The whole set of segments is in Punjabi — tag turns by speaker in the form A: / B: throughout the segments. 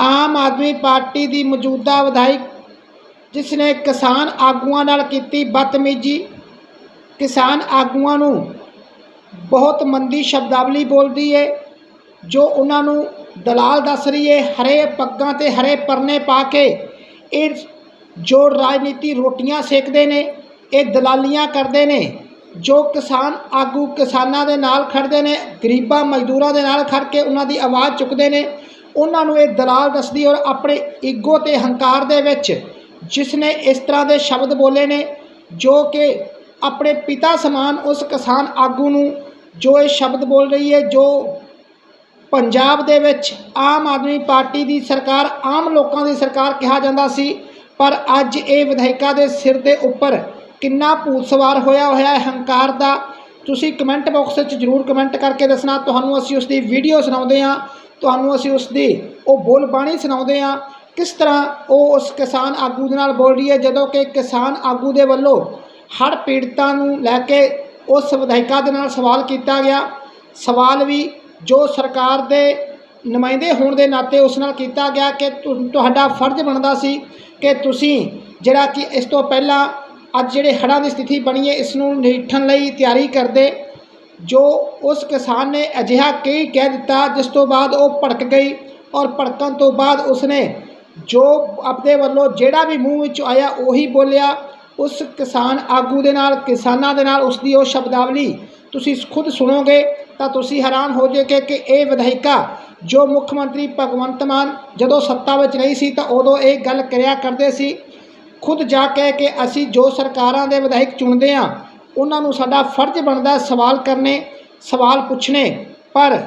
A: ਆਮ ਆਦਮੀ ਪਾਰਟੀ ਦੀ ਮੌਜੂਦਾ ਵਿਧਾਇਕ ਜਿਸ ਨੇ ਕਿਸਾਨ ਆਗੂਆਂ ਨਾਲ ਕੀਤੀ ਬਦਤਮੀਜੀ, ਕਿਸਾਨ ਆਗੂਆਂ ਨੂੰ ਬਹੁਤ ਮੰਦੀ ਸ਼ਬਦਾਵਲੀ ਬੋਲਦੀ ਏ, ਜੋ ਉਹਨਾਂ ਨੂੰ ਦਲਾਲ ਦੱਸ ਰਹੀ ਏ, ਹਰੇ ਪੱਗਾਂ ਤੇ ਹਰੇ ਪਰਨੇ ਪਾ ਕੇ ਇਹ ਜੋ ਰਾਜਨੀਤੀ ਰੋਟੀਆਂ ਸੇਕਦੇ ਨੇ, ਇਹ ਦਲਾਲੀਆਂ ਕਰਦੇ ਨੇ, ਜੋ ਕਿਸਾਨ ਆਗੂ ਕਿਸਾਨਾਂ ਦੇ ਨਾਲ ਖੜਦੇ ਨੇ, ਗਰੀਬਾਂ ਮਜ਼ਦੂਰਾਂ ਦੇ ਨਾਲ ਖੜ ਕੇ ਉਹਨਾਂ ਦੀ ਆਵਾਜ਼ ਚੁੱਕਦੇ ਨੇ ਉਹਨਾਂ ਨੂੰ ਇਹ ਦਲਾਲ ਦੱਸਦੀ ਔਰ ਆਪਣੇ ਈਗੋ ਤੇ ਹੰਕਾਰ ਦੇ ਵਿੱਚ ਜਿਸ ਨੇ ਇਸ ਤਰ੍ਹਾਂ ਦੇ ਸ਼ਬਦ ਬੋਲੇ ਨੇ, ਜੋ ਕਿ ਆਪਣੇ ਪਿਤਾ ਸਮਾਨ ਉਸ ਕਿਸਾਨ ਆਗੂ ਨੂੰ ਜੋ ਇਹ ਸ਼ਬਦ ਬੋਲ ਰਹੀ ਹੈ, ਜੋ ਪੰਜਾਬ ਦੇ ਵਿੱਚ ਆਮ ਆਦਮੀ ਪਾਰਟੀ ਦੀ ਸਰਕਾਰ, ਆਮ ਲੋਕਾਂ ਦੀ ਸਰਕਾਰ ਕਿਹਾ ਜਾਂਦਾ ਸੀ, ਪਰ ਅੱਜ ਇਹ ਵਿਧਾਇਕਾ ਦੇ ਸਿਰ ਦੇ ਉੱਪਰ ਕਿੰਨਾ ਭੂਤ ਸਵਾਰ ਹੋਇਆ ਹੋਇਆ ਹੈ, ਹੰਕਾਰ ਦਾ, ਤੁਸੀਂ ਕਮੈਂਟ ਬਾਕਸ ਵਿੱਚ ਜਰੂਰ ਕਮੈਂਟ ਕਰਕੇ ਦੱਸਣਾ। ਤੁਹਾਨੂੰ ਅਸੀਂ ਉਸ ਦੀ ਵੀਡੀਓ ਸੁਣਾਉਂਦੇ ਹਾਂ। ਤੁਹਾਨੂੰ ਅਸੀਂ ਉਸ ਦੀ ਉਹ ਬੋਲ ਬਾਣੀ ਸੁਣਾਉਂਦੇ ਹਾਂ। ਕਿਸ ਤਰ੍ਹਾਂ ਉਹ ਉਸ ਕਿਸਾਨ ਆਗੂ ਦੇ ਨਾਲ ਬੋਲ ਰਹੀ ਹੈ? ਜਦੋਂ ਕਿ ਕਿਸਾਨ ਆਗੂ ਦੇ ਵੱਲੋਂ ਹੜ੍ਹ ਪੀੜਤਾਂ ਨੂੰ ਲੈ ਕੇ ਉਸ ਵਿਧਾਇਕਾ ਦੇ ਨਾਲ ਸਵਾਲ ਕੀਤਾ ਗਿਆ। ਸਵਾਲ ਵੀ ਜੋ ਸਰਕਾਰ ਦੇ ਨੁਮਾਇੰਦੇ ਹੋਣ ਦੇ ਨਾਤੇ ਉਸ ਨਾਲ ਕੀਤਾ ਗਿਆ ਕਿ ਤੁਹਾਡਾ ਫਰਜ਼ ਬਣਦਾ ਸੀ ਕਿ ਤੁਸੀਂ ਜਿਹੜਾ ਕਿ ਇਸ ਤੋਂ ਪਹਿਲਾਂ ਅੱਜ ਜਿਹੜੇ ਹੜ੍ਹਾਂ ਦੀ ਸਥਿਤੀ ਬਣੀ ਹੈ, ਇਸ ਨੂੰ ਨਜਿੱਠਣ ਲਈ ਤਿਆਰੀ ਕਰਦੇ। ਜੋ ਉਸ ਕਿਸਾਨ ਨੇ ਅਜਿਹਾ ਕਈ ਕਹਿ ਦਿੱਤਾ, ਜਿਸ ਤੋਂ ਬਾਅਦ ਉਹ ਭੜਕ ਗਈ ਔਰ ਭੜਕਣ ਤੋਂ ਬਾਅਦ ਉਸਨੇ ਜੋ ਆਪਣੇ ਵੱਲੋਂ ਜਿਹੜਾ ਵੀ ਮੂੰਹ ਵਿੱਚ ਆਇਆ ਉਹੀ ਬੋਲਿਆ। ਉਸ ਕਿਸਾਨ ਆਗੂ ਦੇ ਨਾਲ, ਕਿਸਾਨਾਂ ਦੇ ਨਾਲ ਉਸ ਦੀ ਉਹ ਸ਼ਬਦਾਵਲੀ ਤੁਸੀਂ ਖੁਦ ਸੁਣੋਗੇ ਤਾਂ ਤੁਸੀਂ ਹੈਰਾਨ ਹੋ ਜਾਓਗੇ ਕਿ ਇਹ ਵਿਧਾਇਕਾ ਜੋ ਮੁੱਖ ਮੰਤਰੀ ਭਗਵੰਤ ਮਾਨ ਜਦੋਂ ਸੱਤਾ ਵਿੱਚ ਨਹੀਂ ਸੀ ਤਾਂ ਉਦੋਂ ਇਹ ਗੱਲ ਕਰਿਆ ਕਰਦੇ ਸੀ। ਖੁਦ ਜਾ ਕੇ ਕਿ ਅਸੀਂ ਜੋ ਸਰਕਾਰਾਂ ਦੇ ਵਿਧਾਇਕ ਚੁਣਦੇ ਆ ਉਹਨਾਂ ਨੂੰ ਸਾਡਾ ਫਰਜ਼ ਬਣਦਾ ਸਵਾਲ ਕਰਨੇ, ਸਵਾਲ ਪੁੱਛਣੇ। ਪਰ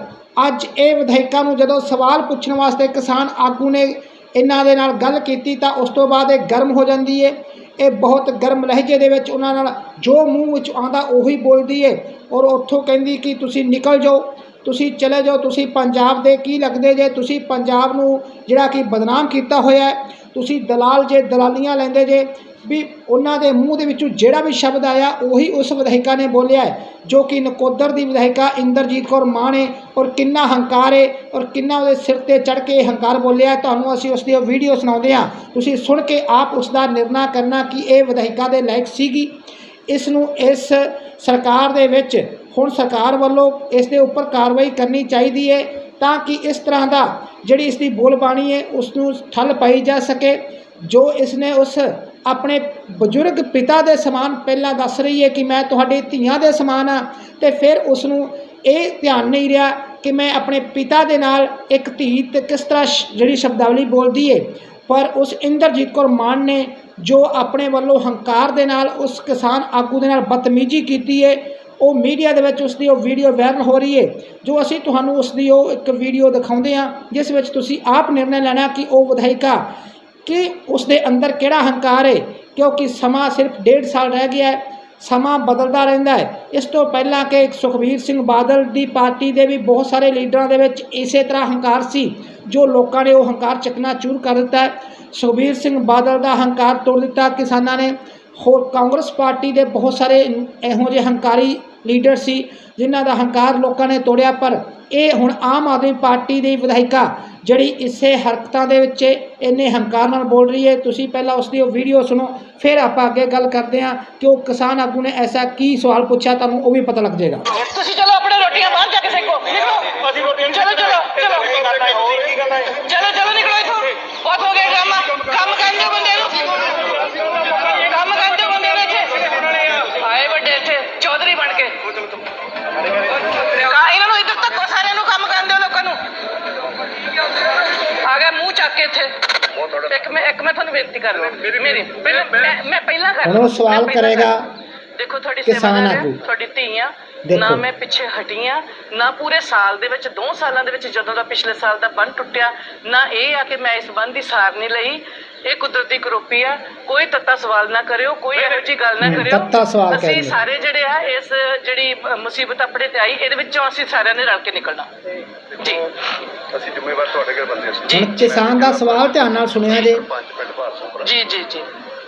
A: ਅੱਜ ਇਹ ਵਿਧਾਇਕਾਂ ਨੂੰ ਜਦੋਂ ਸਵਾਲ ਪੁੱਛਣ ਵਾਸਤੇ ਕਿਸਾਨ ਆਗੂ ਨੇ ਇਹਨਾਂ ਦੇ ਨਾਲ ਗੱਲ ਕੀਤੀ ਤਾਂ ਉਸ ਤੋਂ ਬਾਅਦ ਇਹ ਗਰਮ ਹੋ ਜਾਂਦੀ ਏ। ਇਹ ਬਹੁਤ ਗਰਮ ਲਹਿਜੇ ਦੇ ਵਿੱਚ ਉਹਨਾਂ ਨਾਲ ਜੋ ਮੂੰਹ ਵਿੱਚ ਆਉਂਦਾ ਉਹੀ ਬੋਲਦੀ ਏ। ਔਰ ਉੱਥੋਂ ਕਹਿੰਦੀ ਕਿ ਤੁਸੀਂ ਨਿਕਲ ਜਾਓ, ਤੁਸੀਂ ਚਲੇ ਜਾਓ, ਤੁਸੀਂ ਪੰਜਾਬ ਦੇ ਕੀ ਲੱਗਦੇ ਜੇ? ਤੁਸੀਂ ਪੰਜਾਬ ਨੂੰ ਜਿਹੜਾ ਕਿ ਬਦਨਾਮ ਕੀਤਾ ਹੋਇਆ ਤੁਸੀਂ ਦਲਾਲ ਜੇ, ਦਲਾਲੀਆਂ ਲੈਂਦੇ ਜੇ ਵੀ ਉਹਨਾਂ ਦੇ ਮੂੰਹ ਦੇ ਵਿੱਚੋਂ ਜਿਹੜਾ ਵੀ ਸ਼ਬਦ ਆਇਆ, ਉਹੀ ਉਸ ਵਿਧਾਇਕਾ ਨੇ ਬੋਲਿਆ ਹੈ, ਜੋ ਕਿ ਨਕੋਦਰ ਦੀ ਵਿਧਾਇਕਾ ਇੰਦਰਜੀਤ ਕੌਰ ਮਾਂ ਨੇ ਔਰ ਕਿੰਨਾ ਹੰਕਾਰ ਹੈ ਔਰ ਕਿੰਨਾ ਉਹਦੇ ਸਿਰ ਤੇ ਚੜ ਕੇ ਇਹ ਹੰਕਾਰ ਬੋਲਿਆ ਤੁਹਾਨੂੰ ਅਸੀਂ ਉਸ ਦੀ ਉਹ ਵੀਡੀਓ ਸੁਣਾਉਂਦੇ ਹਾਂ। ਤੁਸੀਂ ਸੁਣ ਕੇ ਆਪ ਉਸ ਦਾ ਨਿਰਣਾ ਕਰਨਾ ਕਿ ਇਹ ਵਿਧਾਇਕਾ ਦੇ ਲਾਇਕ ਸੀਗੀ। ਇਸ ਨੂੰ ਇਸ ਸਰਕਾਰ ਦੇ ਵਿੱਚ ਹੁਣ ਸਰਕਾਰ ਵੱਲੋਂ ਇਸ ਦੇ ਉੱਪਰ ਕਾਰਵਾਈ ਕਰਨੀ ਚਾਹੀਦੀ ਹੈ ਤਾਂ ਕਿ ਇਸ ਤਰ੍ਹਾਂ ਦਾ ਜਿਹੜੀ ਇਸ ਦੀ ਬੋਲਬਾਣੀ ਹੈ, ਉਸ ਨੂੰ ਠੱਲ ਪਾਈ ਜਾ ਸਕੇ। ਜੋ ਇਸ ਨੇ ਉਸ ਆਪਣੇ ਬਜ਼ੁਰਗ ਪਿਤਾ ਦੇ ਸਮਾਨ ਪਹਿਲਾਂ ਦੱਸ ਰਹੀ ਹੈ ਕਿ ਮੈਂ ਤੁਹਾਡੇ ਧੀਆਂ ਦੇ ਸਮਾਨ ਆ ਤੇ ਫਿਰ ਉਸ ਨੂੰ ਇਹ ਧਿਆਨ ਨਹੀਂ ਰਿਹਾ ਕਿ ਮੈਂ ਆਪਣੇ ਪਿਤਾ ਦੇ ਨਾਲ ਇੱਕ ਧੀ ਤੇ ਕਿਸ ਤਰ੍ਹਾਂ ਸ਼- ਜਿਹੜੀ ਸ਼ਬਦਾਵਲੀ ਬੋਲਦੀ ਹੈ ਪਰ ਉਸ ਇੰਦਰਜੀਤ ਕੌਰ ਮਾਨ ਨੇ ਜੋ ਆਪਣੇ ਵੱਲੋਂ ਹੰਕਾਰ ਦੇ ਨਾਲ ਉਸ ਕਿਸਾਨ ਆਗੂ ਦੇ ਨਾਲ ਬਦਤਮੀਜ਼ੀ ਕੀਤੀ ਹੈ ਉਹ ਮੀਡੀਆ ਦੇ ਵਿੱਚ ਉਸ ਦੀ ਉਹ ਵੀਡੀਓ ਵਾਇਰਲ ਹੋ ਰਹੀ ਹੈ ਜੋ ਅਸੀਂ ਤੁਹਾਨੂੰ ਉਸ ਦੀ ਉਹ ਇੱਕ ਵੀਡੀਓ ਦਿਖਾਉਂਦੇ ਹਾਂ, ਜਿਸ ਵਿੱਚ ਤੁਸੀਂ ਆਪ ਨਿਰਣਾ ਲੈਣਾ ਕਿ ਉਹ ਵਿਧਾਇਕਾ ਕਿ ਉਸ ਦੇ ਅੰਦਰ ਕਿਹੜਾ ਹੰਕਾਰ ਹੈ ਕਿਉਂਕਿ ਸਮਾਂ ਸਿਰਫ ਡੇਢ ਸਾਲ ਰਹਿ ਗਿਆ ਹੈ, ਸਮਾਂ ਬਦਲਦਾ ਰਹਿੰਦਾ ਹੈ। ਇਸ ਤੋਂ ਪਹਿਲਾਂ ਕਿ ਸੁਖਬੀਰ ਸਿੰਘ ਬਾਦਲ ਦੀ ਪਾਰਟੀ ਦੇ ਵੀ ਬਹੁਤ ਸਾਰੇ ਲੀਡਰਾਂ ਦੇ ਵਿੱਚ ਇਸੇ ਤਰ੍ਹਾਂ ਹੰਕਾਰ ਸੀ, ਜੋ ਲੋਕਾਂ ਨੇ ਉਹ ਹੰਕਾਰ ਚੱਕਣਾ ਚੂਰ ਕਰ ਦਿੱਤਾ ਹੈ। ਸੁਖਬੀਰ ਸਿੰਘ ਬਾਦਲ ਦਾ ਹੰਕਾਰ ਤੋੜ ਦਿੱਤਾ ਕਿਸਾਨਾਂ ਨੇ। ਹੋਰ ਕਾਂਗਰਸ ਪਾਰਟੀ ਦੇ ਬਹੁਤ ਸਾਰੇ ਇਹੋ ਜਿਹੇ ਹੰਕਾਰੀ ਲੀਡਰ ਸੀ, ਜਿਨ੍ਹਾਂ ਦਾ ਹੰਕਾਰ ਲੋਕਾਂ ਨੇ ਤੋੜਿਆ, ਪਰ ਇਹ ਹੁਣ ਆਮ ਆਦਮੀ ਪਾਰਟੀ ਦੀ ਵਿਧਾਇਕਾ ਜਿਹੜੀ ਇਸੇ ਹਰਕਤਾਂ ਦੇ ਵਿੱਚ ਇੰਨੇ ਹੰਕਾਰ ਨਾਲ ਬੋਲ ਰਹੀ ਹੈ ਤੁਸੀਂ ਪਹਿਲਾਂ ਉਸ ਦੀ ਉਹ ਵੀਡੀਓ ਸੁਣੋ ਫਿਰ ਆਪਾਂ ਅੱਗੇ ਗੱਲ ਕਰਦੇ ਹਾਂ ਕਿ ਉਹ ਕਿਸਾਨ ਆਗੂ ਨੇ ਐਸਾ ਕੀ ਸਵਾਲ ਪੁੱਛਿਆ ਤੁਹਾਨੂੰ ਉਹ ਵੀ ਪਤਾ ਲੱਗ ਜਾਏਗਾ।
B: ਤੁਸੀਂ ਚਲੋ ਆਪਣੇ ਰੋਟੀਆਂ ਬਾਹਰ ਜਾ ਕੇ ਸੇਕੋ। ਨਿਕਲੋ
C: ਅਸੀਂ ਰੋਟੀਆਂ
B: ਚਲੋ ਚਲੋ ਚਲੋ। ਚਲੋ ਚਲੋ ਨਿਕਲੋ ਇੱਥੋਂ। ਬਹੁਤ ਹੋ ਗਿਆ ਕੰਮ। ਕੰਮ ਕਰਨ ਦਿਓ ਬੰਦੇ ਕੇ ਇੱਥੇ ਇੱਕ ਮੈਂ ਇੱਕ ਮੈਂ ਤੁਹਾਨੂੰ ਬੇਨਤੀ ਕਰ ਰਿਹਾ ਮੇਰੀ ਪਹਿਲਾਂ ਮੈਂ ਮੈਂ ਪਹਿਲਾਂ ਕਰ
A: ਹੁਣ ਉਹ ਸਵਾਲ ਕਰੇਗਾ
B: ਕਰ- ਦੇਖੋ ਤੁਹਾਡੀ। ਹੈ ਤੁਹਾਡੀ ਧੀਆਂ। ਨਾ ਮੈਂ ਪਿੱਛੇ ਹਟੀਆਂ ਨਾ ਪੂਰੇ ਸਾਲ ਦੇ ਵਿੱਚ ਦੋ ਸਾਲਾਂ ਦੇ ਵਿੱਚ ਜਦੋਂ ਦਾ ਪਿਛਲੇ ਸਾਲ ਦਾ ਬੰਨ ਟੁੱਟਿਆ ਨਾ ਇਹ ਆ ਕਿ ਮੈਂ ਇਸ ਬੰਨ ਦੀ ਸਾਰ ਨਹੀਂ ਲਈ ਇਹ ਕੁਦਰਤੀ ਕਰੋਪੀ ਆ। ਕੋਈ ਤੱਤਾ ਸਵਾਲ ਨਾ ਕਰਿਓ ਕੋਈ ਇਹੋ ਜਿਹੀ ਗੱਲ ਨਾ ਕਰਿਓ।
A: ਤੱਤਾ ਸਵਾਲ ਕਹਿ
B: ਅਸੀਂ। ਸਾਰੇ ਜਿਹੜੇ ਆ ਇਸ ਜਿਹੜੀ ਮੁਸੀਬਤ ਆਪਣੇ ਤੇ ਆਈ ਇਹਦੇ ਵਿੱਚੋਂ ਅਸੀਂ ਸਾਰਿਆਂ ਨੇ ਰਲ ਕੇ ਨਿਕਲਣਾ। ਜੀ।
C: ਅਸੀਂ ਜ਼ਿੰਮੇਵਾਰ ਤੁਹਾਡੇ ਘਰ ਬੰਦੇ ਹਾਂ
B: ਜੀ।
A: ਕਿਸਾਨ ਦਾ ਸਵਾਲ ਧਿਆਨ ਨਾਲ ਸੁਣਿਆ ਜੇ।
B: ਜੀ ਜੀ ਜੀ।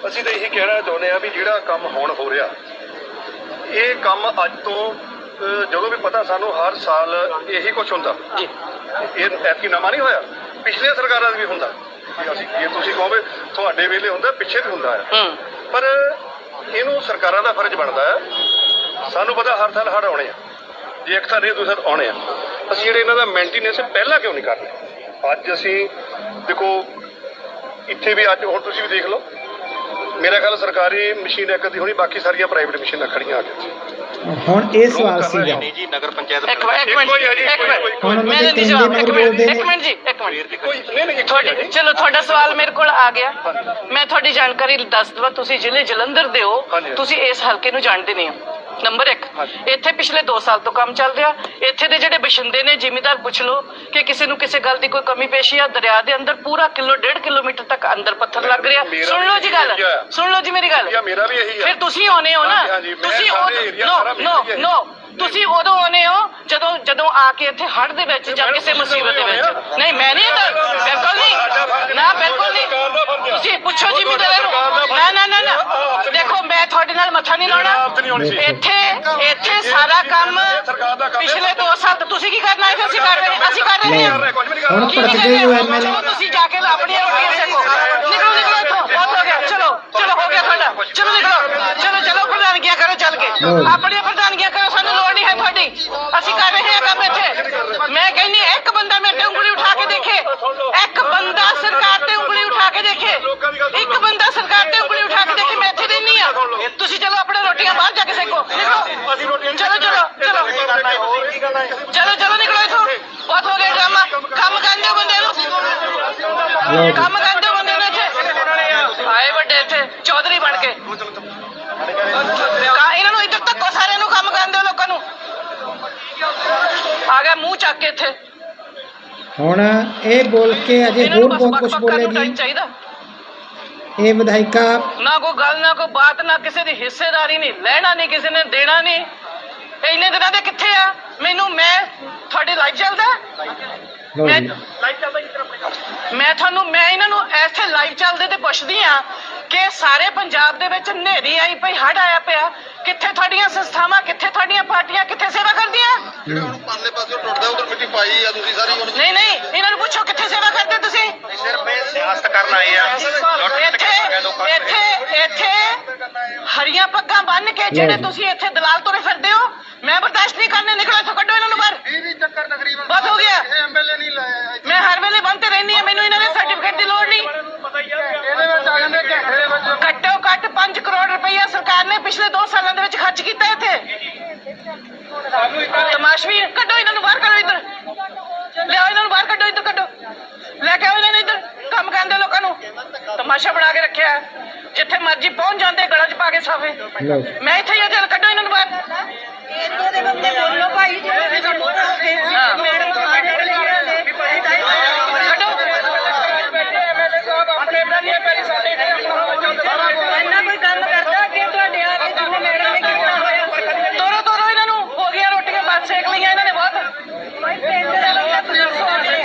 C: ਅਸੀਂ ਤਾਂ ਇਹੀ ਕਹਿਣਾ ਚਾਹੁੰਦੇ ਆ ਵੀ ਜਿਹੜਾ ਕੰਮ ਹੁਣ ਹੋ ਰਿਹਾ ਇਹ ਕੰਮ ਅੱਜ ਤੋਂ ਜਦੋਂ ਵੀ ਪਤਾ ਸਾਨੂੰ ਹਰ ਸਾਲ ਇਹੀ ਕੁਝ ਹੁੰਦਾ।
B: ਜੀ।
C: ਇਹ ਐਤਕੀ ਨਵਾਂ ਨਹੀਂ ਹੋਇਆ। ਪਿਛਲੇ ਸਰਕਾਰਾਂ 'ਚ ਵੀ ਹੁੰਦਾ। ਅਸੀਂ ਜੇ ਤੁਸੀਂ ਕਹੋਗੇ ਤੁਹਾਡੇ ਵੇਲੇ ਹੁੰਦਾ ਪਿੱਛੇ ਵੀ ਹੁੰਦਾ ਹੈ।
B: ਹੂੰ।
C: ਪਰ ਇਹਨੂੰ ਸਰਕਾਰਾਂ ਦਾ ਫਰਜ਼ ਬਣਦਾ ਹੈ। ਸਾਨੂੰ ਪਤਾ ਹਰ ਸਾਲ ਹੜ੍ਹ ਆਉਣੇ ਆ। ਜੇ ਇੱਕ ਤਾਂ ਨਹੀਂ ਦੂਸਰਾ ਆਉਣੇ ਆ। ਅਸੀਂ ਜਿਹੜੇ ਇਹਨਾਂ ਦਾ ਮੇਨਟੇਨੈਂਸ ਪਹਿਲਾਂ ਕਿਉਂ ਨਹੀਂ ਕਰਦੇ ਅੱਜ ਅਸੀਂ ਦੇਖੋ ਇੱਥੇ ਵੀ ਅੱਜ ਹੁਣ ਤੁਸੀਂ ਵੀ ਦੇਖ ਲਓ। ਮੇਰਾ ਖਿਆਲ ਸਰਕਾਰੀ ਮਸ਼ੀਨ ਇੱਕ ਦੀ ਹੋਣੀ ਬਾਕੀ ਸਾਰੀਆਂ ਪ੍ਰਾਈਵੇਟ ਮਸ਼ੀਨਾਂ ਖੜੀਆਂ ਆ ਕੇ
A: ਹੁਣ ਇਹ ਸਵਾਲ ਸੀਗਾ।
D: ਨਹੀਂ ਜੀ ਨਗਰ ਪੰਚਾਇਤ
B: ਇੱਕ ਮਿੰਟ ਇੱਕ ਮਿੰਟ ਮੈਂ
A: ਕੋਈ-
B: ਨਹੀਂ ਜਵਾਬ ਇੱਕ ਮਿੰਟ ਇੱਕ ਮਿੰਟ ਜੀ ਇੱਕ ਮਿੰਟ।
C: ਕੋਈ ਨਹੀਂ ਨਹੀਂ
B: ਤੁਹਾਡੀ ਚਲੋ ਤੁਹਾਡਾ ਸਵਾਲ ਮੇਰੇ ਕੋਲ ਆ ਗਿਆ। ਮੈਂ ਤੁਹਾਡੀ ਜਾਣਕਾਰੀ ਦੱਸ ਦਵਾਂ ਤੁਸੀਂ ਜ਼ਿਲ੍ਹੇ ਜਲੰਧਰ ਦੇ ਹੋ। ਤੁਸੀਂ ਇਸ ਹਲਕੇ ਨੂੰ ਜਾਣਦੇ ਨਹੀਂ ਹੋ। ਨੰਬਰ 1
C: ਹਾਂਜੀ।
B: ਇੱਥੇ ਪਿਛਲੇ 2 ਸਾਲ ਤੋਂ ਕੰਮ ਚੱਲ ਰਿਹਾ। ਇੱਥੇ ਦੇ ਜਿਹੜੇ ਬਸ਼ਿੰਦੇ ਨੇ ਜ਼ਿਮੀਦਾਰ ਪੁੱਛ ਲਓ ਕਿ ਕਿਸੇ ਨੂੰ ਕਿਸੇ ਗੱਲ ਦੀ ਕੋਈ ਕਮੀ ਪੇਸ਼ੀ ਆ। ਦਰਿਆ ਦੇ ਅੰਦਰ ਪੂਰਾ ਕਿਲੋ ਡੇਢ ਕਿਲੋਮੀਟਰ ਤੱਕ ਅੰਦਰ ਪੱਥਰ ਲੱਗ ਰਿਹਾ। ਸੁਣ ਲਓ ਜੀ ਗੱਲ। ਸੁਣ ਲਓ ਜੀ ਮੇਰੀ ਗੱਲ।
C: ਜਾਂ ਮੇਰਾ ਵੀ ਇਹੀ
B: ਫਿਰ ਤੁਸੀਂ ਆਉਨੇ ਹੋ ਨਾ। ਤੁਸੀਂ ਨੋ। ਨੋ। ਨੋ। ਤੁਸੀਂ ਉਦੋਂ ਆਉਨੇ ਹੋ ਜਦੋਂ ਜਦੋਂ ਆ ਕੇ ਇੱਥੇ ਹੜ੍ਹ ਦੇ ਵਿੱਚ ਜਾਂ ਕਿਸੇ ਮੁਸੀਬਤ ਦੇ ਵਿੱਚ। ਨਹੀਂ ਮੈਂ ਨਹੀਂ ਤਾਂ ਬਿਲਕੁਲ ਨਹੀਂ। ਨਾ ਬਿਲਕੁਲ ਨਹੀਂ। ਤੁਸੀਂ ਪੁੱਛੋ ਜੀ ਵੀ ਨਾ ਨਾ ਨਾ ਨਾ। ਦੇਖੋ ਮੈਂ ਤੁਹਾਡੇ ਨਾਲ ਮੱਥਾ ਨਹੀਂ ਲਾਉਣਾ। ਇੱਥੇ ਇੱਥੇ ਸਾਰਾ ਕੰਮ ਪਿਛਲੇ 2 ਸਾਲ ਤੋਂ ਤੁਸੀਂ ਕੀ ਕਰਨਾ ਹੈ ਅਸੀਂ ਕਰ ਰਹੇ ਅਸੀਂ ਕਰ ਰਹੇ ਹਾਂ।
A: ਹੁਣ
B: ਕਰ
A: ਗਏ ਹੋ? ਐਮਐਲਏ
B: ਤੁਸੀਂ ਜਾ ਕੇ ਆਪਣੀਆਂ ਰੋਟੀਆਂ ਸੇਕੋ ਨਿਕਲੋ ਨਿਕਲੋ ਇੱਥੋਂ। ਬਹੁਤ ਹੋ ਗਿਆ। ਚਲੋ ਚਲੋ ਹੋ ਗਿਆ ਤੁਹਾਡਾ। ਚਲੋ ਨਿਕਲੋ। ਚਲੋ ਚਲੋ ਪ੍ਰਧਾਨਗੀਆਂ ਕਰੋ ਚੱਲ ਕੇ। ਆਪਣੀਆਂ ਪ੍ਰਧਾਨਗੀਆਂ ਕਰੋ ਸਾਨੂੰ ਲੋੜ ਨਹੀਂ ਹੈ ਤੁਹਾਡੀ ਅਸੀਂ ਕਰ ਰਹੇ ਹਾਂ ਕੰਮ ਇੱਥੇ ਮੈਂ ਕਹਿੰਦੀ ਇੱਕ ਬੰਦਾ ਮੇਰੇ ਤੇ ਉਂਗਲੀ ਉਠਾ ਕੇ ਦੇਖੇ ਇੱਕ ਬੰਦਾ ਸਰਕਾਰ ਤੇ ਉਂਗਲੀ ਉਠਾ ਕੇ ਦੇਖੇ ਇੱਕ ਬੰਦਾ ਸਰਕਾਰ ਤੇ ਉਂਗਲੀ ਉਠਾ ਕੇ ਦੇਖੇ ਮੈਂ ਇੱਥੇ ਦਿੰਨੀ ਆ ਤੁਸੀਂ ਚਲੋ ਆਪਣੇ ਰੋਟੀਆਂ ਬਾਹਰ ਜਾ ਕੇ ਸੇਕੋ ਨਿਕਲੋ ਚਲੋ ਚਲੋ ਚਲੋ ਚਲੋ ਚਲੋ ਨਿਕਲੋ ਇੱਥੋਂ ਬਹੁਤ ਹੋ ਗਿਆ ਡਰਾਮਾ ਕੰਮ ਕਰਨ ਦਿਓ ਬੰਦੇ
A: ਲਓ
B: ਨੂੰ
A: ਜੀ।
B: ਕੰਮ ਕਰਨ ਦਿਓ ਬੰਦੇ ਨੂੰ ਇੱਥੇ ਆਏ ਵੱਡੇ ਇੱਥੇ ਚੌਧਰੀ ਬਣ ਕੇ ਕਾ ਇਹਨਾਂ ਨੂੰ ਇੱਧਰ ਤੱਕੋ ਸਾਰਿਆਂ ਨੂੰ ਕੰਮ ਕਰਨ ਦਿਓ ਲੋਕਾਂ ਨੂੰ ਆ ਗਿਆ ਮੂੰਹ ਚੱਕ ਕੇ ਇੱਥੇ
A: ਹੁਣ ਇਹ ਬੋਲ ਕੇ ਅਜੇ
B: ਇਹਨਾਂ ਨੂੰ
A: ਹੋਰ
B: ਬਸ
A: ਬਹੁਤ
B: ਬਕ
A: ਕੁਝ
B: ਬਕ ਕਰਨ ਨੂੰ
A: ਬੋਲੇਗੀ
B: time ਚਾਹੀਦਾ
A: ਇਹ ਵਿਧਾਇਕਾ
B: ਨਾ ਕੋਈ ਗੱਲ ਨਾ ਕੋਈ ਬਾਤ ਨਾ ਕਿਸੇ ਦੀ ਹਿੱਸੇਦਾਰੀ ਨਹੀਂ ਲੈਣਾ ਨਹੀਂ ਕਿਸੇ ਨੇ ਦੇਣਾ ਨਹੀਂ। ਇੰਨੇ ਦਿਨਾਂ ਦੇ ਕਿੱਥੇ ਆ? ਮੈਨੂੰ ਮੈਂ ਤੁਹਾਡੀ ਲਾਈਫ ਚੱਲਦਾ? ਮੈਂ
A: ਜੀ।
B: ਮੈਂ ਤੁਹਾਨੂੰ ਮੈਂ ਇਹਨਾਂ ਨੂੰ ਇੱਥੇ ਲਾਈਵ ਚੱਲਦੇ ਤੇ ਪੁੱਛਦੀ ਆ ਕਿ ਸਾਰੇ ਪੰਜਾਬ ਦੇ ਵਿੱਚ ਹਨੇਰੀ ਆਈ ਪਈ ਹੜ ਆਇਆ ਪਿਆ। ਕਿੱਥੇ ਤੁਹਾਡੀਆਂ ਸੰਸਥਾਵਾਂ ਕਿੱਥੇ ਤੁਹਾਡੀਆਂ ਪਾਰਟੀਆਂ ਕਿੱਥੇ ਸੇਵਾ ਕਰਦੀਆਂ?
D: ਜਿਹੜਾ ਹੁਣ ਪਰਲੇ ਪਾਸੇ ਟੁੱਟਦਾ ਉਧਰ ਮਿੱਟੀ ਪਾਈ ਆ ਤੁਸੀਂ ਸਾਰੀ ਹੁਣ।
B: ਨਹੀਂ ਨਹੀਂ ਇਹਨਾਂ ਨੂੰ ਪੁੱਛੋ ਕਿੱਥੇ ਸੇਵਾ ਕਰਦੇ ਤੁਸੀਂ?
D: ਸਿਰਫ ਇਹ ਸਿਆਸਤ ਕਰਨ ਆਏ ਆ
B: ਇੱਥੇ ਇੱਥੇ ਇੱਥੇ ਹਰੀਆਂ ਪੱਗਾਂ ਬੰਨ ਕੇ ਜਿਹੜੇ ਤੁਸੀਂ ਇੱਥੇ ਦਲਾਲ ਤੁਰੇ ਫਿਰਦੇ ਹੋ ਮੈਂ ਬਰਦਾਸ਼ਤ ਨਹੀਂ ਕਰਨੇ ਨਿਕਲੋ ਇੱਥੋਂ ਕੱਢੋ ਇਹਨਾਂ ਨੂੰ ਬਾਹਰ।
D: 20 ਚੱਕਰ ਤਕਰੀਬਨ
B: ਬਹੁਤ ਹੋ ਗਿਆ।
D: ਇਹ ਐਮਐਲਏ ਨਹੀਂ ਲਾਇਆ
B: ਮੈਂ ਹਰ ਵੇਲੇ ਬੰਦ ਤੇ ਰਹਿੰਦੀ ਆ ਮੈਨੂੰ ਇਹਨਾਂ ਦੇ ਸਰਟੀਫਿਕੇਟ ਦੀ ਲੋੜ ਨਹੀਂ।
D: ਇਹਦੇ ਵਿੱਚ ਆ ਜਾਂਦੇ ਘੰਟੇ ਦੇ ਵਿੱਚ।
B: ਘੱਟੋ ਘੱਟ 5 ਕਰੋੜ ਰੁਪਈਆ ਸਰਕਾਰ ਨੇ ਪਿਛਲੇ 2 ਸਾਲਾਂ ਦੇ ਵਿੱਚ ਖਰਚ ਕੀਤਾ ਇੱਥੇ। ਤਮਾਸ਼ਵੀ ਕੱਢੋ ਇਹਨਾਂ ਨੂੰ ਬਾਹਰ ਕੱਢੋ ਇੱਧਰ। ਲਿਆਓ ਇਹਨਾਂ ਨੂੰ ਬਾਹਰ ਕੱਢੋ ਇੱਧਰ ਕੱਢੋ। ਲੈ ਕੇ ਆਓ ਇਹਨਾਂ ਨੂੰ ਇੱਧਰ ਕੰਮ ਕਰਦੇ ਲੋਕਾਂ ਨੂੰ। ਤਮਾਸ਼ਾ ਬਣਾ ਕੇ ਰੱਖਿਆ। ਹੈ। ਜਿੱਥੇ ਮਰਜ਼ੀ ਪਹੁੰਚ ਜਾਂਦੇ ਗਲਾਂ 'ਚ ਪਾ ਕੇ ਸਾਫੇ। ਮੈਂ ਇੱਥੇ ਹੀ ਚੱਲ ਕੱਢੋ ਇਹਨਾਂ ਨੂੰ ਬਾਹਰ।
E: ਏਰੀਆ ਦੇ ਬੰਦੇ ਬੋਲੋ ਭਾਈ ਜਿਹੜੇ। ਮੈਡਮ
B: ਇਹਨਾਂ ਇਹਨਾਂ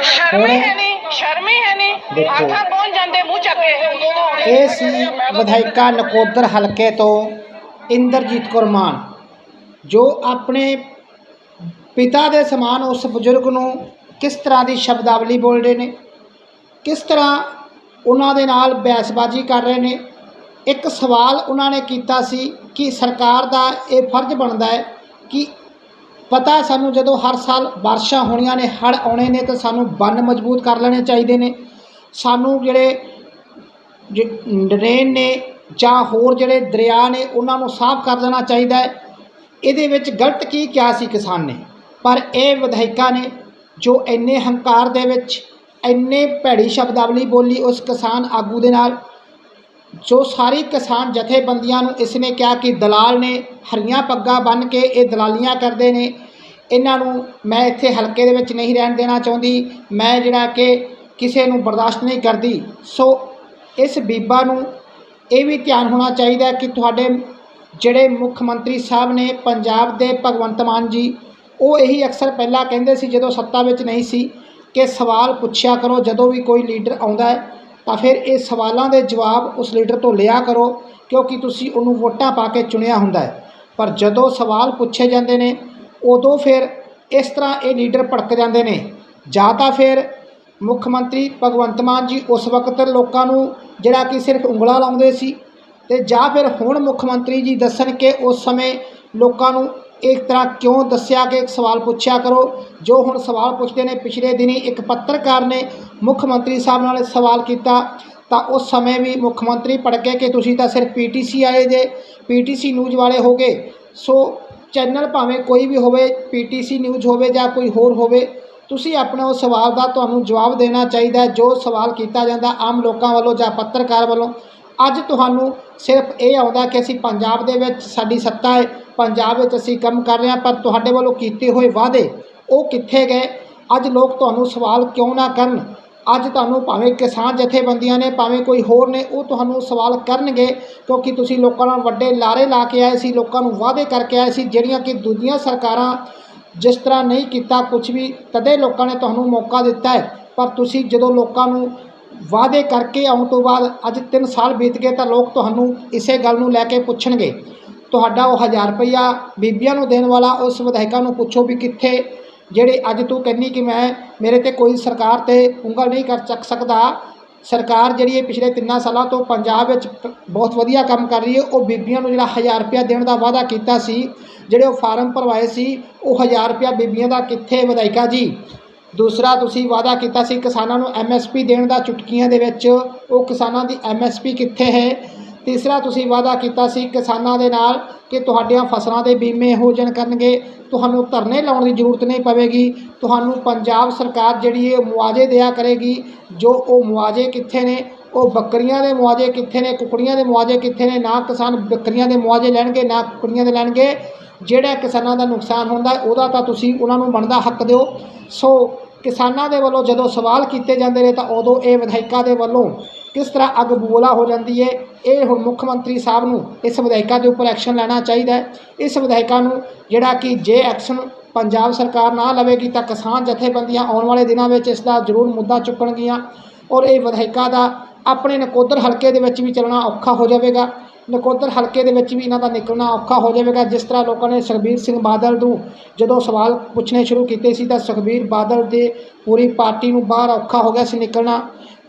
B: ਸ਼ਰਮ ਹੀ ਨਹੀਂ ਸ਼ਰਮ ਹੀ ਨਹੀਂ। ਆਖਾਂ ਪਹੁੰਚ ਜਾਂਦੇ ਮੂੰਹ ਚੱਕ ਕੇ
A: ਇਹ ਸੀ ਵਿਧਾਇਕਾ ਨਕੋਦਰ ਹਲਕੇ ਤੋਂ ਇੰਦਰਜੀਤ ਕੌਰ ਮਾਨ, ਜੋ ਆਪਣੇ ਪਿਤਾ ਦੇ ਸਮਾਨ ਉਸ ਬਜ਼ੁਰਗ ਨੂੰ ਕਿਸ ਤਰ੍ਹਾਂ ਦੀ ਸ਼ਬਦਾਵਲੀ ਬੋਲ ਰਹੇ ਨੇ, ਕਿਸ ਤਰ੍ਹਾਂ ਉਹਨਾਂ ਦੇ ਨਾਲ ਬਹਿਸਬਾਜ਼ੀ ਕਰ ਰਹੇ ਨੇ, ਇੱਕ ਸਵਾਲ ਉਹਨਾਂ ਨੇ ਕੀਤਾ ਸੀ ਕਿ ਸਰਕਾਰ ਦਾ ਇਹ ਫਰਜ਼ ਬਣਦਾ ਹੈ ਕਿ ਪਤਾ ਸਾਨੂੰ ਜਦੋਂ ਹਰ ਸਾਲ ਬਾਰਿਸ਼ਾਂ ਹੋਣੀਆਂ ਨੇ, ਹੜ੍ਹ ਆਉਣੇ ਨੇ ਤਾਂ ਸਾਨੂੰ ਬੰਨ ਮਜ਼ਬੂਤ ਕਰ ਲੈਣੇ ਚਾਹੀਦੇ ਨੇ, ਸਾਨੂੰ ਜਿਹੜੇ ਜ- ਡਰੇਨ ਨੇ ਜਾਂ ਹੋਰ ਜਿਹੜੇ ਦਰਿਆ ਨੇ ਉਹਨਾਂ ਨੂੰ ਸਾਫ਼ ਕਰ ਦੇਣਾ ਚਾਹੀਦਾ ਹੈ। ਇਹਦੇ ਵਿੱਚ ਗਲਤ ਕੀ ਕਿਹਾ ਸੀ ਕਿਸਾਨ ਨੇ? ਪਰ ਇਹ ਵਿਧਾਇਕਾਂ ਨੇ ਜੋ ਇੰਨੇ ਹੰਕਾਰ ਦੇ ਵਿੱਚ ਇੰਨੇ ਭੈੜੀ ਸ਼ਬਦਾਵਲੀ ਬੋਲੀ ਉਸ ਕਿਸਾਨ ਆਗੂ ਦੇ ਨਾਲ, ਜੋ ਸਾਰੀ ਕਿਸਾਨ ਜਥੇਬੰਦੀਆਂ ਨੂੰ ਇਸ ਨੇ ਕਿਹਾ ਕਿ ਦਲਾਲ ਨੇ ਹਰੀਆਂ ਪੱਗਾਂ ਬੰਨ੍ਹ ਕੇ ਇਹ ਦਲਾਲੀਆਂ ਕਰਦੇ ਨੇ। ਇਹਨਾਂ ਨੂੰ ਮੈਂ ਇੱਥੇ ਹਲਕੇ ਦੇ ਵਿੱਚ ਨਹੀਂ ਰਹਿਣ ਦੇਣਾ ਚਾਹੁੰਦੀ। ਮੈਂ ਜਿਹੜਾ ਕਿ ਕਿਸੇ ਨੂੰ ਬਰਦਾਸ਼ਤ ਨਹੀਂ ਕਰਦੀ। ਸੋ ਇਸ ਬੀਬਾ ਨੂੰ ਇਹ ਵੀ ਧਿਆਨ ਹੋਣਾ ਚਾਹੀਦਾ ਕਿ ਤੁਹਾਡੇ ਜਿਹੜੇ ਮੁੱਖ ਮੰਤਰੀ ਸਾਹਿਬ ਨੇ ਪੰਜਾਬ ਦੇ ਭਗਵੰਤ ਮਾਨ ਜੀ, ਉਹ ਇਹੀ ਅਕਸਰ ਪਹਿਲਾਂ ਕਹਿੰਦੇ ਸੀ ਜਦੋਂ ਸੱਤਾ ਵਿੱਚ ਨਹੀਂ ਸੀ ਕਿ ਸਵਾਲ ਪੁੱਛਿਆ ਕਰੋ, ਜਦੋਂ ਵੀ ਕੋਈ ਲੀਡਰ ਆਉਂਦਾ ਹੈ, ਤਾਂ ਫਿਰ ਇਹ ਸਵਾਲਾਂ ਦੇ ਜਵਾਬ ਉਸ ਲੀਡਰ ਤੋਂ ਲਿਆ ਕਰੋ, ਕਿਉਂਕਿ ਤੁਸੀਂ ਉਹਨੂੰ ਵੋਟਾਂ ਪਾ ਕੇ ਚੁਣਿਆ ਹੁੰਦਾ ਹੈ। ਪਰ ਜਦੋਂ ਸਵਾਲ ਪੁੱਛੇ ਜਾਂਦੇ ਨੇ, ਉਦੋਂ ਫਿਰ ਇਸ ਤਰ੍ਹਾਂ ਇਹ ਲੀਡਰ ਭੜਕ ਜਾਂਦੇ ਨੇ। ਜਾਂ ਤਾਂ ਫਿਰ ਮੁੱਖ ਮੰਤਰੀ ਭਗਵੰਤ ਮਾਨ ਜੀ ਉਸ ਵਕਤ ਲੋਕਾਂ ਨੂੰ ਜਿਹੜਾ ਕਿ ਸਿਰਫ ਉਂਗਲਾਂ ਲਾਉਂਦੇ ਸੀ ਤੇ ਜਾਂ ਫਿਰ ਹੁਣ ਮੁੱਖ ਮੰਤਰੀ ਜੀ ਦੱਸਣ ਕਿ ਉਸ ਸਮੇਂ ਲੋਕਾਂ ਨੂੰ ਇੱਕ ਤਰ੍ਹਾਂ ਕਿਉਂ ਦੱਸਿਆ ਕਿ ਇੱਕ ਸਵਾਲ ਪੁੱਛਿਆ ਕਰੋ, ਜੋ ਹੁਣ ਸਵਾਲ ਪੁੱਛਦੇ ਨੇ, ਪਿਛਲੇ ਦਿਨੀ ਇੱਕ ਪੱਤਰਕਾਰ ਨੇ ਮੁੱਖ ਮੰਤਰੀ ਸਾਹਿਬ ਨਾਲ ਸਵਾਲ ਕੀਤਾ, ਤਾਂ ਉਸ ਸਮੇਂ ਵੀ ਮੁੱਖ ਮੰਤਰੀ ਭੜਕੇ ਕਿ ਤੁਸੀਂ ਤਾਂ ਸਿਰਫ ਪੀਟੀਸੀ ਵਾਲੇ ਜੇ, ਪੀਟੀਸੀ ਨਿਊਜ਼ ਵਾਲੇ ਹੋਗੇ, ਸੋ ਚੈਨਲ ਭਾਵੇਂ ਕੋਈ ਵੀ ਹੋਵੇ, ਪੀਟੀਸੀ ਨਿਊਜ਼ ਹੋਵੇ ਜਾਂ ਕੋਈ ਹੋਰ ਹੋਵੇ ਤੁਸੀਂ ਆਪਣੇ ਉਸ ਸਵਾਲ ਦਾ ਤੁਹਾਨੂੰ ਜਵਾਬ ਦੇਣਾ ਚਾਹੀਦਾ ਹੈ, ਜੋ ਸਵਾਲ ਕੀਤਾ ਜਾਂਦਾ ਆਮ ਲੋਕਾਂ ਵੱਲੋਂ ਜਾਂ ਪੱਤਰਕਾਰ ਵੱਲੋਂ। ਅੱਜ ਤੁਹਾਨੂੰ ਸਿਰਫ ਇਹ ਆਉਂਦਾ ਕਿ ਅਸੀਂ ਪੰਜਾਬ ਦੇ ਵਿੱਚ ਸਾਡੀ ਸੱਤਾ ਹੈ, ਪੰਜਾਬ ਵਿੱਚ ਅਸੀਂ ਕੰਮ ਕਰ ਰਹੇ ਹਾਂ, ਪਰ ਤੁਹਾਡੇ ਵੱਲੋਂ ਕੀਤੇ ਹੋਏ ਵਾਅਦੇ ਉਹ ਕਿੱਥੇ ਗਏ? ਅੱਜ ਲੋਕ ਤੁਹਾਨੂੰ ਸਵਾਲ ਕਿਉਂ ਨਾ ਕਰਨ? ਅੱਜ ਤੁਹਾਨੂੰ ਭਾਵੇਂ ਕਿਸਾਨ ਜਥੇਬੰਦੀਆਂ ਨੇ, ਭਾਵੇਂ ਕੋਈ ਹੋਰ ਨੇ, ਉਹ ਤੁਹਾਨੂੰ ਸਵਾਲ ਕਰਨਗੇ, ਕਿਉਂਕਿ ਤੁਸੀਂ ਲੋਕਾਂ ਨਾਲ ਵੱਡੇ ਲਾਰੇ ਲਾ ਕੇ ਆਏ ਸੀ, ਲੋਕਾਂ ਨੂੰ ਵਾਅਦੇ ਕਰਕੇ ਆਏ ਸੀ, ਜਿਹੜੀਆਂ ਕਿ ਦੂਜੀਆਂ ਸਰਕਾਰਾਂ ਜਿਸ ਤਰ੍ਹਾਂ ਨਹੀਂ ਕੀਤਾ ਕੁਝ ਵੀ ਤਦੇ ਲੋਕਾਂ ਨੇ ਤੁਹਾਨੂੰ ਮੌਕਾ ਦਿੱਤਾ ਹੈ। ਪਰ ਤੁਸੀਂ ਜਦੋਂ ਲੋਕਾਂ ਨੂੰ ਵਾਅਦੇ ਕਰਕੇ ਆਉਣ ਤੋਂ ਬਾਅਦ ਅੱਜ 3 ਸਾਲ ਬੀਤ ਗਏ ਤਾਂ ਲੋਕ ਤੁਹਾਨੂੰ ਇਸੇ ਗੱਲ ਨੂੰ ਲੈ ਕੇ ਪੁੱਛਣਗੇ। ਤੁਹਾਡਾ ਉਹ 1000 ਰੁਪਈਆ ਬੀਬੀਆਂ ਨੂੰ ਦੇਣ ਵਾਲਾ, ਉਸ ਵਿਧਾਇਕਾਂ ਨੂੰ ਪੁੱਛੋ ਵੀ ਕਿੱਥੇ, ਜਿਹੜੇ ਅੱਜ ਤੂੰ ਕਹਿੰਦੀ ਕਿ ਮੈਂ, ਮੇਰੇ ਤੇ ਕੋਈ ਸਰਕਾਰ ਤੇ ਉਂਗਲ ਨਹੀਂ ਕਰ ਚੱਕ ਸਕਦਾ। ਸਰਕਾਰ ਜਿਹੜੀ ਹੈ ਪਿਛਲੇ ਤਿੰਨਾਂ ਸਾਲਾਂ ਤੋਂ ਪੰਜਾਬ ਵਿੱਚ ਬਹੁਤ ਵਧੀਆ ਕੰਮ ਕਰ ਰਹੀ ਹੈ। ਉਹ ਬੀਬੀਆਂ ਨੂੰ ਜਿਹੜਾ 1000 ਰੁਪਇਆ ਦੇਣ ਦਾ ਵਾਅਦਾ ਕੀਤਾ ਸੀ, ਜਿਹੜੇ ਉਹ ਫਾਰਮ ਭਰਵਾਏ ਸੀ, ਉਹ 1000 ਰੁਪਇਆ ਬੀਬੀਆਂ ਦਾ ਕਿੱਥੇ ਵਿਧਾਇਕਾ ਜੀ? ਦੂਸਰਾ ਤੁਸੀਂ ਵਾਅਦਾ ਕੀਤਾ ਸੀ ਕਿਸਾਨਾਂ ਨੂੰ ਐਮਐਸਪੀ ਦੇਣ ਦਾ ਚੁਟਕੀਆਂ ਦੇ ਵਿੱਚ। ਉਹ ਕਿਸਾਨਾਂ ਦੀ ਐਮਐਸਪੀ ਕਿੱਥੇ ਹੈ? ਤੀਸਰਾ ਤੁਸੀਂ ਵਾਅਦਾ ਕੀਤਾ ਸੀ ਕਿਸਾਨਾਂ ਦੇ ਨਾਲ ਕਿ ਤੁਹਾਡੀਆਂ ਫਸਲਾਂ ਦੇ ਬੀਮੇ ਹੋ ਜਾਣ ਕਰਨਗੇ। ਤੁਹਾਨੂੰ ਧਰਨੇ ਲਾਉਣ ਦੀ ਜ਼ਰੂਰਤ ਨਹੀਂ ਪਵੇਗੀ। ਤੁਹਾਨੂੰ ਪੰਜਾਬ ਸਰਕਾਰ ਜਿਹੜੀ ਹੈ ਮੁਆਵਜ਼ੇ ਦਿਆ ਕਰੇਗੀ, ਜੋ ਉਹ ਮੁਆਵਜ਼ੇ ਕਿੱਥੇ ਨੇ, ਉਹ ਬੱਕਰੀਆਂ ਦੇ ਮੁਆਵਜ਼ੇ ਕਿੱਥੇ ਨੇ, ਕੁਕੜੀਆਂ ਦੇ ਮੁਆਵਜ਼ੇ ਕਿੱਥੇ ਨੇ, ਨਾ ਕਿਸਾਨ ਬੱਕਰੀਆਂ ਦੇ ਮੁਆਵਜ਼ੇ ਲੈਣਗੇ, ਨਾ ਕੁਕੜੀਆਂ ਦੇ ਲੈਣਗੇ। ਜਿਹੜਾ ਕਿਸਾਨਾਂ ਦਾ ਨੁਕਸਾਨ ਹੁੰਦਾ ਉਹਦਾ ਤਾਂ ਤੁਸੀਂ ਉਹਨਾਂ ਨੂੰ ਬਣਦਾ ਹੱਕ ਦਿਓ। ਸੋ ਕਿਸਾਨਾਂ ਦੇ ਵੱਲੋਂ ਜਦੋਂ ਸਵਾਲ ਕੀਤੇ ਜਾਂਦੇ ਨੇ ਤਾਂ ਉਦੋਂ ਇਹ ਵਿਧਾਇਕਾਂ ਦੇ ਵੱਲੋਂ ਕਿਸ ਤਰ੍ਹਾਂ ਅੱਗ ਬੋਲਾ ਹੋ ਜਾਂਦੀ ਹੈ ਇਹ ਹੁਣ ਮੁੱਖ ਮੰਤਰੀ ਸਾਹਿਬ ਨੂੰ ਇਸ ਵਿਧਾਇਕਾਂ ਦੇ ਉੱਪਰ ਐਕਸ਼ਨ ਲੈਣਾ ਚਾਹੀਦਾ ਹੈ ਇਸ ਵਿਧਾਇਕਾਂ ਨੂੰ ਜਿਹੜਾ ਕਿ ਜੇ ਐਕਸ਼ਨ ਪੰਜਾਬ ਸਰਕਾਰ ਨਾ ਲਵੇਗੀ ਤਾਂ ਕਿਸਾਨ ਜਥੇਬੰਦੀਆਂ ਆਉਣ ਵਾਲੇ ਦਿਨਾਂ ਵਿੱਚ ਇਸ ਦਾ ਜ਼ਰੂਰ ਮੁੱਦਾ ਚੁੱਕਣਗੀਆਂ ਔਰ ਇਹ ਵਿਧਾਇਕਾਂ ਦਾ ਆਪਣੇ ਨਕੋਦਰ ਹਲਕੇ ਦੇ ਵਿੱਚ ਵੀ ਚੱਲਣਾ ਔਖਾ ਹੋ ਜਾਵੇਗਾ। ਨਕੋਦਰ ਹਲਕੇ ਦੇ ਵਿੱਚ ਵੀ ਇਹਨਾਂ ਦਾ ਨਿਕਲਣਾ ਔਖਾ ਹੋ ਜਾਵੇਗਾ। ਜਿਸ ਤਰ੍ਹਾਂ ਲੋਕਾਂ ਨੇ ਸੁਖਬੀਰ ਸਿੰਘ ਬਾਦਲ ਨੂੰ ਜਦੋਂ ਸਵਾਲ ਪੁੱਛਣੇ ਸ਼ੁਰੂ ਕੀਤੇ ਸੀ ਤਾਂ ਸੁਖਬੀਰ ਬਾਦਲ ਦੇ ਪੂਰੀ ਪਾਰਟੀ ਨੂੰ ਬਾਹਰ ਔਖਾ ਹੋ ਗਿਆ ਸੀ ਨਿਕਲਣਾ,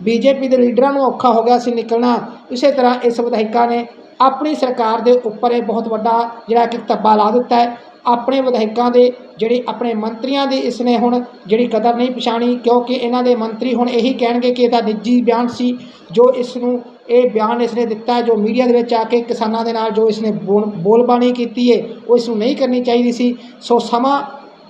A: ਬੀਜੇਪੀ ਦੇ ਲੀਡਰਾਂ ਨੂੰ ਔਖਾ ਹੋ ਗਿਆ ਸੀ ਨਿਕਲਣਾ। ਇਸੇ ਤਰ੍ਹਾਂ ਇਸ ਵਿਧਾਇਕਾਂ ਨੇ ਆਪਣੀ ਸਰਕਾਰ ਦੇ ਉੱਪਰ ਇਹ ਬਹੁਤ ਵੱਡਾ ਜਿਹੜਾ ਕਿ ਧੱਬਾ ਲਾ ਦਿੱਤਾ ਹੈ। ਆਪਣੇ ਵਿਧਾਇਕਾਂ ਦੇ ਜਿਹੜੇ ਆਪਣੇ ਮੰਤਰੀਆਂ ਦੀ ਇਸਨੇ ਹੁਣ ਜਿਹੜੀ ਕਦਰ ਨਹੀਂ ਪਛਾਣੀ, ਕਿਉਂਕਿ ਇਹਨਾਂ ਦੇ ਮੰਤਰੀ ਹੁਣ ਇਹੀ ਕਹਿਣਗੇ ਕਿ ਇਹਦਾ ਨਿੱਜੀ ਬਿਆਨ ਸੀ, ਜੋ ਇਸ ਨੂੰ ਇਹ ਬਿਆਨ ਇਸਨੇ ਦਿੱਤਾ ਜੋ ਮੀਡੀਆ ਦੇ ਵਿੱਚ ਆ ਕੇ ਕਿਸਾਨਾਂ ਦੇ ਨਾਲ ਜੋ ਇਸਨੇ ਬੋਲ ਬੋਲਬਾਣੀ ਕੀਤੀ ਹੈ, ਉਹ ਇਸ ਨੂੰ ਨਹੀਂ ਕਰਨੀ ਚਾਹੀਦੀ ਸੀ। ਸੋ ਸਮਾਂ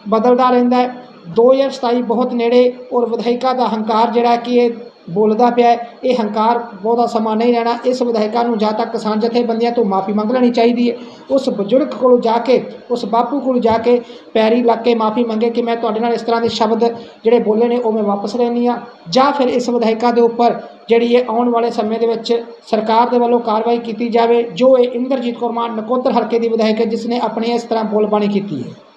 A: ਬਦਲਦਾ ਰਹਿੰਦਾ ਹੈ। 2027 ਬਹੁਤ ਨੇੜੇ ਔਰ ਵਿਧਾਇਕਾਂ ਦਾ ਹੰਕਾਰ ਜਿਹੜਾ ਕਿ ਇਹ ਬੋਲਦਾ ਪਿਆ ਇਹ ਹੰਕਾਰ ਬਹੁਤਾ ਸਮਾਂ ਨਹੀਂ ਰਹਿਣਾ, ਇਸ ਵਿਧਾਇਕਾਂ ਨੂੰ ਜਾਂ ਤੱਕ ਕਿਸਾਨ ਜਥੇਬੰਦੀਆਂ ਤੋਂ ਮਾਫੀ ਮੰਗ ਲੈਣੀ ਚਾਹੀਦੀ ਹੈ। ਉਸ ਬਜ਼ੁਰਗ ਕੋਲ ਜਾ ਕੇ, ਉਸ ਬਾਪੂ ਕੋਲ ਜਾ ਕੇ ਪੈਰੀ ਲੱਗ ਕੇ ਮਾਫੀ ਮੰਗੇ ਕਿ ਮੈਂ ਤੁਹਾਡੇ ਨਾਲ ਇਸ ਤਰ੍ਹਾਂ ਦੇ ਸ਼ਬਦ ਜਿਹੜੇ ਬੋਲੇ ਨੇ, ਉਹ ਮੈਂ ਵਾਪਸ ਲੈਂਦੀ ਹਾਂ। ਜਾਂ ਫਿਰ ਇਸ ਵਿਧਾਇਕਾਂ ਦੇ ਉੱਪਰ ਜਿਹੜੀ ਇਹ ਆਉਣ ਵਾਲੇ ਸਮੇਂ ਦੇ ਵਿੱਚ ਸਰਕਾਰ ਦੇ ਵੱਲੋਂ ਕਾਰਵਾਈ ਕੀਤੀ ਜਾਵੇ, ਜੋ ਇਹ ਇੰਦਰਜੀਤ ਕੌਰ ਮਾਨ ਨਕੋਦਰ ਹਲਕੇ ਦੀ ਵਿਧਾਇਕ ਹੈ, ਜਿਸ ਨੇ ਆਪਣੀ ਇਸ ਤਰ੍ਹਾਂ ਬੋਲਬਾਣੀ ਕੀਤੀ ਹੈ।